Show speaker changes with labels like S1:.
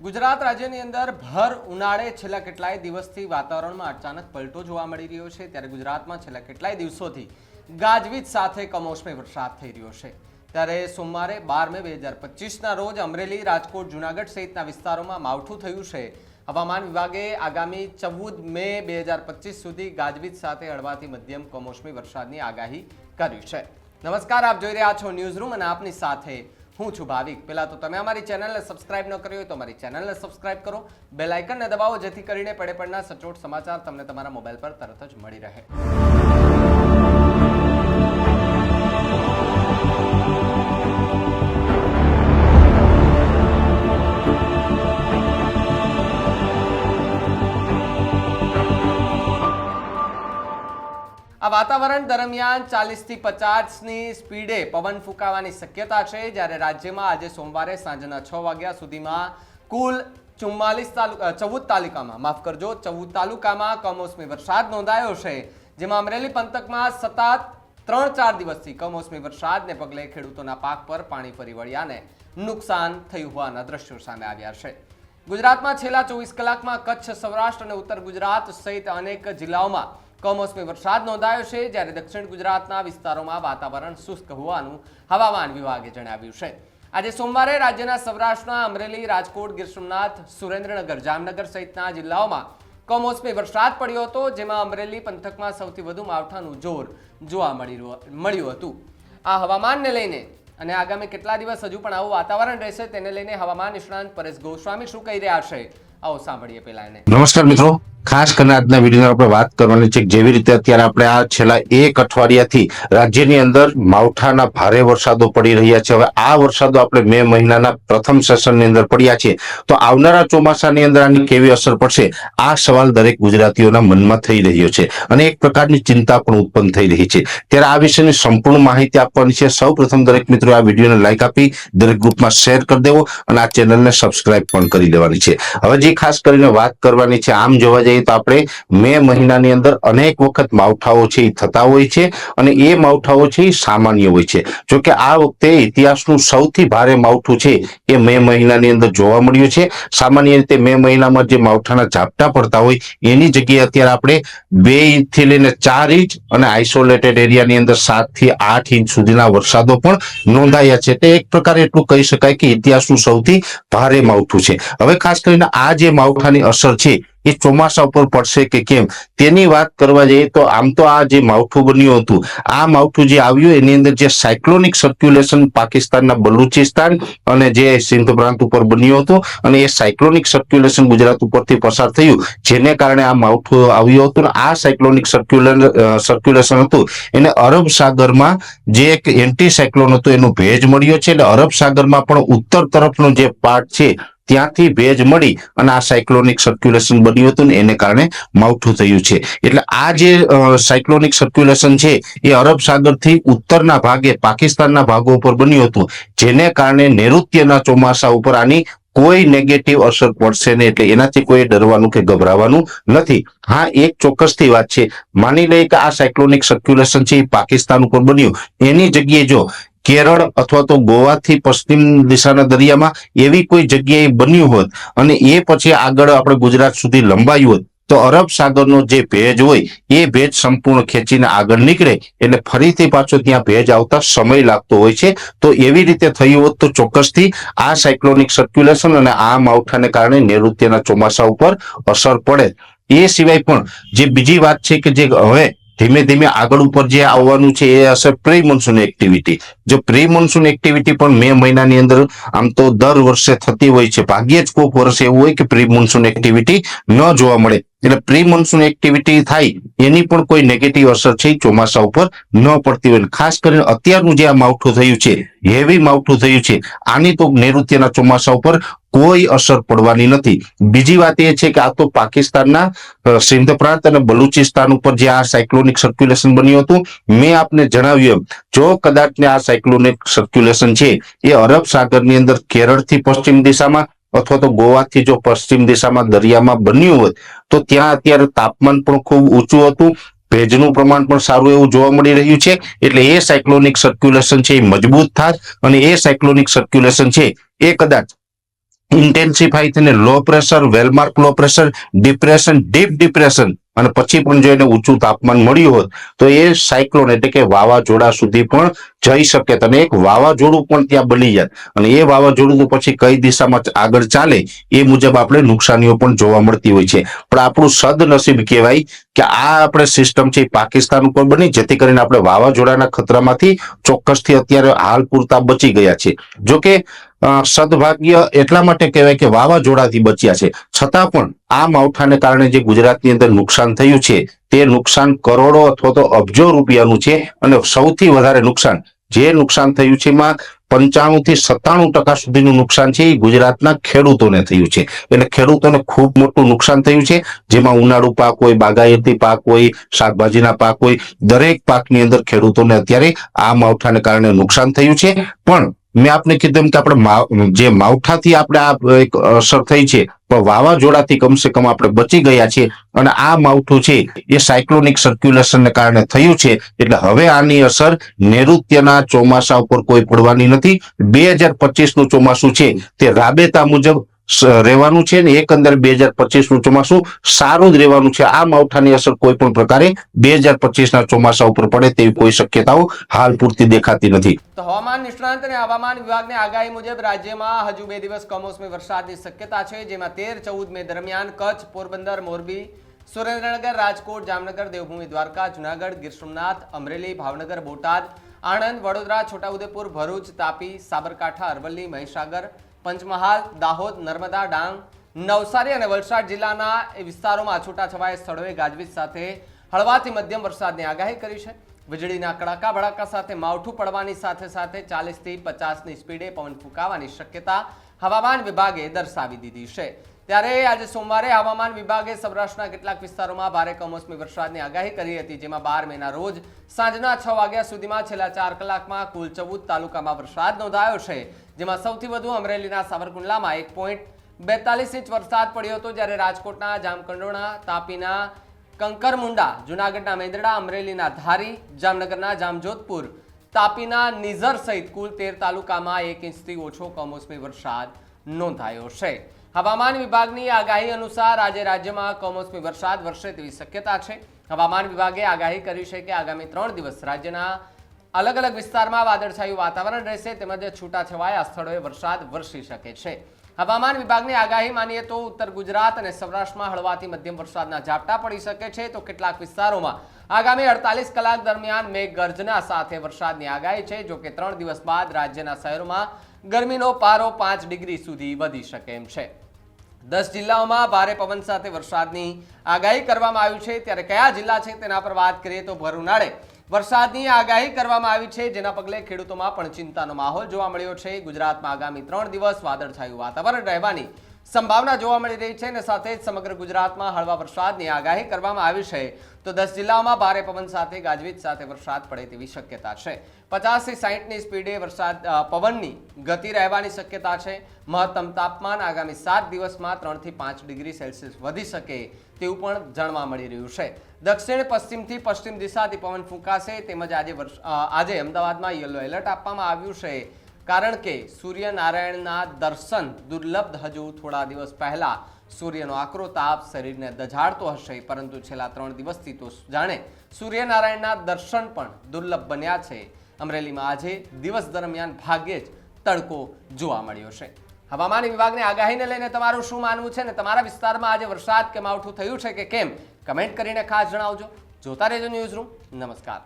S1: ગુજરાત રાજ્યની અંદર ભર ઉનાળે છેલ્લા કેટલાય દિવસથી વાતાવરણમાં અચાનક પલટો જોવા મળી રહ્યો છે. ત્યારે ગુજરાતમાં છેલ્લા કેટલાય દિવસોથી ગાજવીજ સાથે કમોસમી વરસાદ થઈ રહ્યો છે. ત્યારે સોમવારે બાર મે બે હજાર પચીસના રોજ અમરેલી, રાજકોટ, જુનાગઢ સહિતના વિસ્તારોમાં માવઠું થયું છે. હવામાન વિભાગે આગામી ચૌદ મે બે હજાર પચીસ સુધી ગાજવીજ સાથે હળવાથી મધ્યમ કમોસમી વરસાદની આગાહી કરી છે. નમસ્કાર, આપ જોઈ રહ્યા છો ન્યૂઝ રૂમ અને આપની સાથે હું છું ભાવિક. પહેલાં તો તમે અમારી ચેનલને સબસ્ક્રાઇબ ન કરી હોય તો અમારી ચેનલને સબસ્ક્રાઇબ કરો. બેલ આઇકનને દબાવો જેથી કરીને પડે પડના સચોટ સમાચાર તમને તમારા મોબાઈલ પર તરત જ મળી રહે. વાતાવરણ દરમિયાન ચાલીસથી પચાસની સ્પીડે પવન ફૂંકાવાની શક્યતા છે. જ્યારે રાજ્યમાં આજે સોમવારે સાંજના છ વાગ્યા સુધીમાં કુલ ચુમ્માલીસ તાલુકા ચૌદ તાલુકામાં, માફ કરજો, ચૌદ તાલુકામાં કમોસમી વરસાદ નોંધાયો છે. જેમાં અમરેલી પંથકમાં સતત ત્રણ ચાર દિવસથી કમોસમી વરસાદને પગલે ખેડૂતોના પાક પર પાણી ફરી વળ્યાને નુકસાન થયું હોવાના દ્રશ્યો સામે આવ્યા છે. ગુજરાતમાં છેલ્લા ચોવીસ કલાકમાં કચ્છ, સૌરાષ્ટ્ર અને ઉત્તર ગુજરાત સહિત અનેક જિલ્લાઓમાં કમોસમી વરસાદ નોંધાયો છે જ્યારે દક્ષિણ ગુજરાતના વિસ્તારોમાં વાતાવરણ શુષ્ક હોવાનું હવામાન વિભાગે જણાવ્યું છે. આજે સોમવારે રાજ્યના સૌરાષ્ટ્રના અમરેલી, રાજકોટ ગીર સોમનાથ સુરેન્દ્રનગર, જામનગર સહિતના જિલ્લાઓમાં કમોસમી વરસાદ પડ્યો હતો, જેમાં અમરેલી પંથકમાં સૌથી વધુ માવઠાનું જોર જોવા મળી મળ્યું હતું. આ હવામાનને લઈને અને આગામી કેટલા દિવસ હજુ પણ આવું વાતાવરણ રહેશે તેને લઈને હવામાન નિષ્ણાંત પરેશ ગોસ્વામી શું કહી રહ્યા છે? આવો સાંભળીએ પેલા એને.
S2: નમસ્કાર મિત્રો. ખાસ કરીને આજના વીડિયો આપણે વાત કરવાની છે જેવી રીતે અત્યારે આપણે આ છેલ્લા એક અઠવાડિયાથી રાજ્યની અંદર માવઠાના ભારે વરસાદો પડી રહ્યા છે. હવે આ વરસાદો આપણે મે મહિનાના પ્રથમ સેશનની અંદર પડ્યા છે. તો આવનારા ચોમાસાની અંદર આની કેવી અસર પડશે? આ સવાલ દરેક ગુજરાતીઓના મનમાં થઈ રહ્યો છે અને એક પ્રકારની ચિંતા પણ ઉત્પન્ન થઈ રહી છે. ત્યારે આ વિશેની સંપૂર્ણ માહિતી આપવાની છે. સૌ દરેક મિત્રો આ વિડીયોને લાઈક આપી દરેક ગ્રુપમાં શેર કરી દેવો અને આ ચેનલને સબસ્ક્રાઇબ પણ કરી દેવાની છે. હવે જે ખાસ કરીને વાત કરવાની છે, આમ જોવા જઈએ તો આપણે મે મહિનાની અંદર અનેક વખત માવઠાઓ છે એ થતા હોય છે અને એ માવઠાઓ છે એ સામાન્ય હોય છે. જો કે આ વખતે ઇતિહાસનું સૌથી ભારે માવઠું છે એ મે મહિનાની અંદર જોવા મળ્યું છે. સામાન્ય રીતે મે મહિનામાં જે માવઠાના ઝાપટા પડતા હોય એની જગ્યાએ અત્યારે આપણે બે ઇંચથી લઈને ચાર ઇંચ અને આઇસોલેટેડ એરિયાની અંદર સાતથી આઠ ઇંચ સુધીના વરસાદો પણ નોંધાયા છે. તે એક પ્રકારે એટલું કહી શકાય કે ઇતિહાસનું સૌથી ભારે માવઠું છે. હવે ખાસ કરીને આ જે માવઠાની અસર છે એ ચોમાસા ઉપર પડશે કે કેમ? તેની વાત કરવા જઈએ તો આમ તો આ જે માવઠું બન્યું હતું, આ માવઠું જે આવ્યું, એની અંદર જે સાયક્લોનિક સર્ક્યુલેશન પાકિસ્તાનના બલુચિસ્તાન અને જે સિંધ પ્રાંત ઉપર બન્યું હતું અને એ સાયક્લોનિક સર્ક્યુલેશન ગુજરાત ઉપરથી પસાર થયું, જેને કારણે આ માવઠું આવ્યું હતું આ સાયક્લોનિક સર્ક્યુલર સર્ક્યુલેશન હતું. એને અરબ સાગરમાં જે એક એન્ટી સાયક્લોન હતું, એનું ભેજ મળ્યો છે એટલે અરબ સાગરમાં પણ ઉત્તર તરફનો જે પાર્ટ છે ત્યાંથી ભેજ મળી અને આ સાયક્લોનિક સર્ક્યુલેશન બન્યું હતું ને એને કારણે માવઠું થયું છે. એટલે આ જે સાયક્લોનિક સર્ક્યુલેશન છે એ અરબ સાગરથી ઉત્તરના ભાગે પાકિસ્તાનના ભાગો ઉપર બન્યું હતું. જેને કારણે નૈઋત્યના ચોમાસા ઉપર આની કોઈ નેગેટિવ અસર પડશે નહીં. એટલે એનાથી કોઈ ડરવાનું કે ગભરાવાનું નથી. હા, એક ચોક્કસથી વાત છે. માની લઈએ કે આ સાયક્લોનિક સર્ક્યુલેશન છે એ પાકિસ્તાન ઉપર બન્યું. એની જગ્યાએ જો કેરળ અથવા તો ગોવાથી પશ્ચિમ દિશાના દરિયામાં એવી કોઈ જગ્યાએ બન્યું હોત અને એ પછી આગળ આપણે ગુજરાત સુધી લંબાયું હોત, તો અરબ સાગરનો જે ભેજ હોય એ ભેજ સંપૂર્ણ ખેંચીને આગળ નીકળે એટલે ફરીથી પાછો ત્યાં ભેજ આવતા સમય લાગતો હોય છે. તો એવી રીતે થયું હોત તો ચોક્કસથી આ સાયક્લોનિક સર્ક્યુલેશન અને આ માવઠાને કારણે નૈઋત્યના ચોમાસા ઉપર અસર પડે. એ સિવાય પણ જે બીજી વાત છે કે જે હવે ધીમે ધીમે આગળ ઉપર જે આવવાનું છે, એ હશે પ્રી મોન્સૂન એક્ટિવિટી જો પ્રી મોન્સૂન એક્ટિવિટી પણ મે મહિનાની અંદર આમ તો દર વર્ષે થતી હોય છે. ભાગ્યે જ કોઈક વર્ષે એવું હોય કે પ્રી મોન્સૂન એક્ટિવિટી ન જોવા મળે. એટલે પ્રી મોન્સૂન એક્ટિવિટી થાય, એની પણ કોઈ નેગેટિવ અસર છે, ચોમાસા ઉપર ન પડતી હોય. ખાસ કરીને અત્યારનું જે આ માવઠું થયું છે હેવી માવઠું થયું છે, આની તો નૈઋત્યના ચોમાસા ઉપર કોઈ અસર પડવાની નથી. બીજી વાત એ છે કે આ તો પાકિસ્તાનના સિંધ પ્રાંત અને બલુચિસ્તાન ઉપર જે આ સાયક્લોનિક સર્ક્યુલેશન બન્યું હતું, મેં આપને જણાવ્યું એમ. જો કદાચ ને આ સાયક્લોનિક સર્ક્યુલેશન છે, એ અરબ સાગરની અંદર કેરળથી પશ્ચિમ દિશામાં અથવા તો ગોવાથી જો પશ્ચિમ દિશામાં દરિયામાં બન્યું હોત તો ત્યાં અત્યારે તાપમાન પણ ખૂબ ઊંચું હતું. ભેજનું પ્રમાણ પણ સારું એવું જોવા મળી રહ્યું છે. એટલે એ સાયક્લોનિક સર્ક્યુલેશન છે એ મજબૂત થાત અને એ સાયક્લોનિક સર્ક્યુલેશન છે એ કદાચ ઇન્ટેન્સિફાઈ થઈને low pressure well marked low pressure depression deep depression અને પછી પણ જો એને ઊંચું તાપમાન મળ્યું હોત તો એ સાયક્લોન એટલે કે વાવાઝોડા સુધી પણ જઈ શકે. અને એક વાવાઝોડું પણ ત્યાં બની જાય અને એ વાવાઝોડું પછી કઈ દિશામાં આગળ ચાલે એ મુજબ આપણે નુકસાનીઓ પણ જોવા મળતી હોય છે. પણ આપણું સદનસીબ કહેવાય કે આ આપણે સિસ્ટમ છે પાકિસ્તાન ઉપર બની જેથી કરીને આપણે વાવાઝોડાના ખતરામાંથી ચોક્કસથી અત્યારે હાલ પૂરતા બચી ગયા છે. જો કે અ, સદભાગ્ય એટલા માટે કહેવાય કે વાવાઝોડાથી બચ્યા છે. છતાં પણ આ માવઠાને કારણે જે ગુજરાતની અંદર નુકસાન થયું છે, તે નુકસાન કરોડો અથવા તો અબજો રૂપિયાનું છે અને સૌથી વધારે નુકસાન જે નુકસાન થયું છે એમાં પંચાણું થી સત્તાણું ટકા સુધીનું નુકસાન છે એ ગુજરાતના ખેડૂતોને થયું છે. એટલે ખેડૂતોને ખૂબ મોટું નુકસાન થયું છે, જેમાં ઉનાળુ પાક હોય, બાગાયતી પાક હોય, શાકભાજીના પાક હોય, દરેક પાકની અંદર ખેડૂતોને અત્યારે આ માવઠાને કારણે નુકસાન થયું છે. પણ મેં આપને કીધું કે આપણે જે માવઠાથી આપણે આ એક અસર થઈ છે, પણ વાવાઝોડાથી કમસે કમ આપણે બચી ગયા છે અને આ માવઠું છે એ સાયક્લોનિક સર્ક્યુલેશનને કારણે થયું છે. એટલે હવે આની અસર નૈઋત્યના ચોમાસા ઉપર કોઈ પડવાની નથી. બે હજાર પચીસનું ચોમાસું છે તે રાબેતા મુજબ રહેવાનું છે ને એકંદર બે હજાર પચીસનું ચોમાસું સારું જ રહેવાનું છે. આ માવઠાની અસર કોઈ પણ પ્રકારે બે હજાર પચીસના ચોમાસા ઉપર પડે તેવી કોઈ શક્યતાઓ હાલ પૂરતી દેખાતી નથી.
S1: હવામાન નિષ્ણાંત અને હવામાન વિભાગની આગાહી મુજબ રાજ્યમાં હજુ બે દિવસ કમોસમી વરસાદની શક્યતા છે, જેમાં તેર ચૌદ મે દરમિયાન કચ્છ, પોરબંદર, મોરબી, સુરેન્દ્રનગર, રાજકોટ, જામનગર, દેવભૂમિ, દ્વારકા, જુનાગઢ, ગીર સોમનાથ, અમરેલી, ભાવનગર, બોટાદ, આણંદ, વડોદરા, છોટાઉદેપુર, ભરૂચ, તાપી, સાબરકાંઠા, અરવલ્લી, મહીસાગર પંચમહાલ, દાહોદ, નર્મદા, ડાંગ, નવસારી અને વલસાડ જિલ્લાના વિસ્તારોમાં છૂટાછવાયા સ્થળોએ ગાજવીજ સાથે હળવાથી મધ્યમ વરસાદની આગાહી કરી છે. વીજળીના કડાકા ભડાકા સાથે માવઠું પડવાની સાથે સાથે ચાલીસથી પચાસની સ્પીડે પવન ફૂંકાવાની શક્યતા હવામાન વિભાગે દર્શાવી દીધી છે. ત્યારે આજે સોમવારે હવામાન વિભાગે સૌરાષ્ટ્રના કેટલાક વિસ્તારોમાં ભારે કમોસમી વરસાદની આગાહી કરી હતી, જેમાં બાર મેના રોજ સાંજના છ વાગ્યા સુધીમાં છેલ્લા ચાર કલાકમાં કુલ ચૌદ તાલુકામાં વરસાદ નોંધાયો છે, જેમાં સૌથી વધુ અમરેલીના સાવરકુંડલામાં એક પોઈન્ટ બેતાલીસ ઇંચ વરસાદ પડ્યો હતો, જ્યારે રાજકોટના જામકંડોણા, તાપીના, કંકરમુંડા, જુનાગઢના મેંદરડા, અમરેલીના ધારી, જામનગરના જામજોધપુર, તાપીના, નિઝર સહિત કુલ તેર તાલુકામાં એક ઇંચથી ઓછો કમોસમી વરસાદ નોંધાયો છે. હવામાન વિભાગની આગાહી અનુસાર આજે રાજ્યમાં કમોસમી વરસાદ વરસે તેવી શક્યતા છે. હવામાન વિભાગે આગાહી કરી છે કે આગામી ત્રણ દિવસ રાજ્યના અલગ અલગ વિસ્તારમાં વાદળછાયું વાતાવરણ રહેશે તેમજ છૂટાછવાયા સ્થળોએ વરસાદ વરસી શકે છે. હવામાન વિભાગની આગાહી માનીએ તો ઉત્તર ગુજરાત અને સૌરાષ્ટ્રમાં હળવાથી મધ્યમ વરસાદના ઝાપટા પડી શકે છે. તો કેટલાક વિસ્તારોમાં આગામી અડતાલીસ કલાક દરમિયાન મેઘગર્જના સાથે વરસાદની આગાહી છે. જો કે ત્રણ દિવસ બાદ રાજ્યના શહેરોમાં ગરમીનો પારો પાંચ ડિગ્રી સુધી વધી શકે એમ છે. દસ જિલ્લાઓમાં ભારે પવન સાથે વરસાદની આગાહી કરવામાં આવી છે. ત્યારે કયા જિલ્લા છે તેના પર વાત કરીએ તો ભર ઉનાળે વરસાદની આગાહી કરવામાં આવી છે, જેના પગલે ખેડૂતોમાં પણ ચિંતાનો માહોલ જોવા મળ્યો છે. ગુજરાતમાં આગામી ત્રણ દિવસ વાદળછાયું વાતાવરણ રહેવાની સંભાવના જોવા મળી રહી છે અને સાથે જ સમગ્ર ગુજરાતમાં હળવા વરસાદની આગાહી કરવામાં આવી છે. તો દસ જિલ્લાઓમાં ભારે પવન સાથે, ગાજવીજ સાથે વરસાદ પડે તેવી શક્યતા છે. પચાસથી સાહીઠની સ્પીડે વરસાદ પવનની ગતિ રહેવાની શક્યતા છે. મહત્તમ તાપમાન આગામી સાત દિવસમાં ત્રણથી પાંચ ડિગ્રી સેલ્સિયસ વધી શકે તેવું પણ જાણવા મળી રહ્યું છે. દક્ષિણ, પશ્ચિમથી પશ્ચિમ દિશાથી પવન ફૂંકાશે. તેમજ આજે આજે અમદાવાદમાં યલો એલર્ટ આપવામાં આવ્યું છે. કારણ કે સૂર્યનારાયણના દર્શન દુર્લભ હજુ થોડા દિવસ પહેલા સૂર્યનો આકરો તાપ શરીરને દઝાડતો હશે, પરંતુ છેલ્લા ત્રણ દિવસથી તો જાણે સૂર્યનારાયણના દર્શન પણ દુર્લભ બન્યા છે. અમરેલીમાં આજે દિવસ દરમિયાન ભાગ્યે જ તડકો જોવા મળ્યો છે. હવામાન વિભાગની આગાહીને લઈને તમારું શું માનવું છે ને તમારા વિસ્તારમાં આજે વરસાદ કે માવઠું થયું છે કે કેમ? કમેન્ટ કરીને ખાસ જણાવજો. જોતા રહેજો ન્યૂઝ રૂમ. નમસ્કાર.